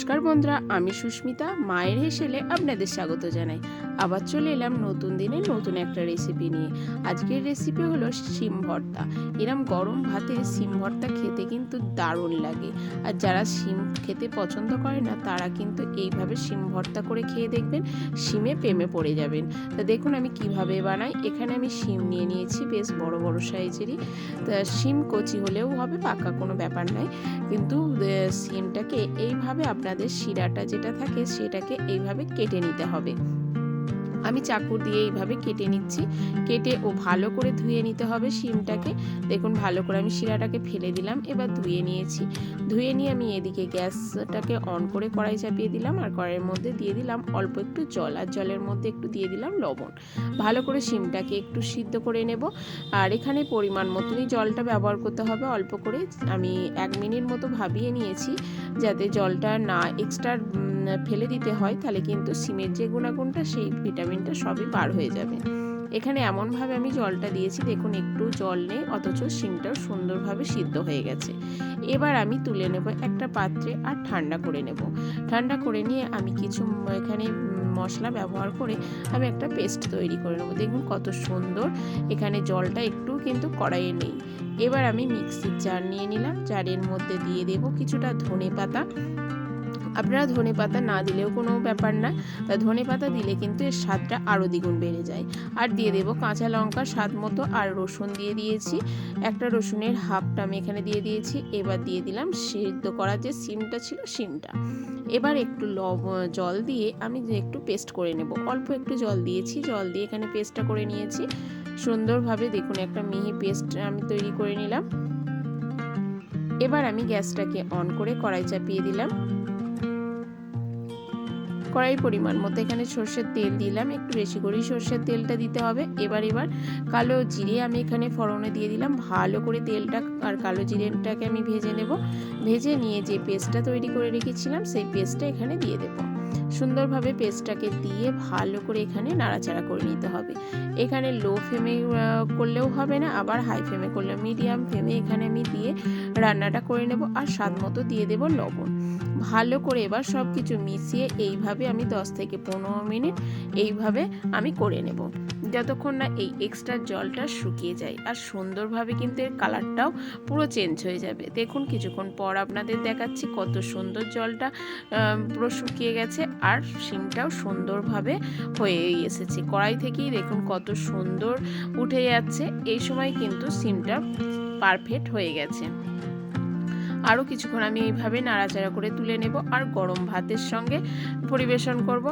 বন্ধুরা, আমি সুস্মিতা, মায়ের হেসেলে আপনাদের স্বাগত জানাই। আবার চলে এলাম নতুন দিনে নতুন একটা রেসিপি নিয়ে। আজকের রেসিপি হলো শিম ভর্তা। এরম গরম ভাতে শিম ভর্তা খেতে কিন্তু দারুণ লাগে। আর যারা শিম খেতে পছন্দ করে না, তারা কিন্তু এইভাবে শিম ভর্তা করে খেয়ে দেখবেন, শিমে প্রেমে পড়ে যাবেন। তা দেখুন আমি কীভাবে বানাই। এখানে আমি শিম নিয়ে নিয়েছি, বেশ বড় বড় সাইজেরই। তা শিম কচি হলেও হবে, পাকা কোনো ব্যাপার নাই। কিন্তু সিমটাকে এইভাবে আপনাদের শিরাটা যেটা থাকে সেটাকে এইভাবে কেটে নিতে হবে। আমি চাকু দিয়ে এইভাবে কেটে নিচ্ছি। কেটে ও ভালো করে ধুয়ে নিতে হবে শিমটাকে। দেখুন, ভালো করে আমি শিরাটাকে ফেলে দিলাম, এবার ধুয়ে নিয়েছি। ধুয়ে নিয়ে আমি এদিকে গ্যাসটাকে অন করে কড়াই চাপিয়ে দিলাম আর কড়াইয়ের মধ্যে দিয়ে দিলাম অল্প একটু জল। আর জলের মধ্যে একটু দিয়ে দিলাম লবণ। ভালো করে শিমটাকে একটু সিদ্ধ করে নেব। আর এখানে পরিমাণ মতনই জলটা ব্যবহার করতে হবে। অল্প করে আমি এক মিনিট মতো ভাবিয়ে নিয়েছি যাতে জলটা না এক্সট্রা ফেলে দিতে হয়, তাহলে কিন্তু সিমের যে গুণাগুণটা, সেই ভিটামিনটা সবই বার হয়ে যাবে। এখানে এমনভাবে আমি জলটা দিয়েছি, দেখুন একটু জল নেই, অথচ সিমটাও সুন্দরভাবে সিদ্ধ হয়ে গেছে। এবার আমি তুলে নেব একটা পাত্রে আর ঠান্ডা করে নেব। ঠান্ডা করে নিয়ে আমি কিছু এখানে মশলা ব্যবহার করে আমি একটা পেস্ট তৈরি করে নেব। দেখুন কত সুন্দর, এখানে জলটা একটু কিন্তু কড়াইয়ে নেই। এবার আমি মিক্সির জার নিয়ে নিলাম, জারের মধ্যে দিয়ে দেব কিছুটা ধনে পাতা আপনারা ধনে পাতা না দিলেও কোনো ব্যাপার না। তা ধনে পাতা দিলে কিন্তু এর স্বাদটা আরও দ্বিগুণ বেড়ে যায়। আর দিয়ে দেব কাঁচা লঙ্কা স্বাদ মতো আর রসুন দিয়ে দিয়েছি। একটা রসুনের হাফটা আমি এখানে দিয়ে দিয়েছি। এবার দিয়ে দিলাম সেদ্ধ করা যে সিমটা ছিল সিমটা। এবার একটু লব, জল দিয়ে আমি একটু পেস্ট করে নেব। অল্প একটু জল দিয়েছি। জল দিয়ে এখানে পেস্টটা করে নিয়েছি। সুন্দরভাবে দেখুন একটা মিহি পেস্ট আমি তৈরি করে নিলাম। এবার আমি গ্যাসটাকে অন করে কড়াই চাপিয়ে দিলাম। কড়াই পরিমাণ মতো এখানে সর্ষের তেল দিলাম। একটু বেশি করেই সর্ষের তেলটা দিতে হবে। এবার এবার কালো জিরে আমি এখানে ফোড়নে দিয়ে দিলাম। ভালো করে তেলটা আর কালো জিরেটাকে আমি ভেজে নেব। ভেজে নিয়ে যে পেস্টটা তৈরি করে রেখেছিলাম, সেই পেস্টটা এখানে দিয়ে দেবো। সুন্দরভাবে পেস্টটাকে দিয়ে ভালো করে এখানে নাড়াচাড়া করে নিতে হবে। এখানে লো ফ্লেমে করলেও হবে না, আবার হাই ফ্লেমে করলে মিডিয়াম ফ্লেমে এখানে আমি দিয়ে রান্নাটা করে নেব আর স্বাদ মতো দিয়ে দেব লবণ। ভালো করে এবার সব কিছু মিশিয়ে এইভাবে আমি 10 থেকে পনেরো মিনিট এইভাবে আমি করে নেব। যতক্ষণ না এই এক্সট্রা জলটা শুকিয়ে যায়। আর সুন্দরভাবে কিন্তু এর কালারটাও পুরো চেঞ্জ হয়ে যাবে। দেখুন, কিছুক্ষণ পর আপনাদের দেখাচ্ছি কত সুন্দর জলটা পুরো শুকিয়ে গেছে আর শিমটাও সুন্দরভাবে হয়ে এসেছে। কড়াই থেকেই দেখুন কত সুন্দর উঠে যাচ্ছে। এই সময় কিন্তু সিমটা পারফেক্ট হয়ে গেছে। আরও কিছুক্ষণ আমি এইভাবে নাড়াচাড়া করে তুলে নেব আর গরম ভাতের সঙ্গে পরিবেশন করব।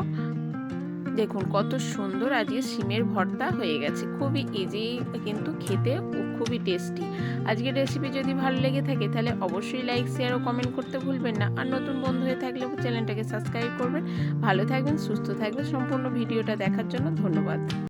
দেখুন, কত সুন্দর আজকে সিমের ভর্তা হয়ে গেছে। খুবই ইজি কিন্তু খেতে খুবই টেস্টি আজকের রেসিপি যদি ভালো লেগে থাকে, তাহলে অবশ্যই লাইক শেয়ার ও কমেন্ট করতে ভুলবেন না। আর নতুন বন্ধু হয়ে থাকলে চ্যানেলটাকে সাবস্ক্রাইব করবেন। ভালো থাকবেন, সুস্থ থাকবেন। সম্পূর্ণ ভিডিওটা দেখার জন্য ধন্যবাদ।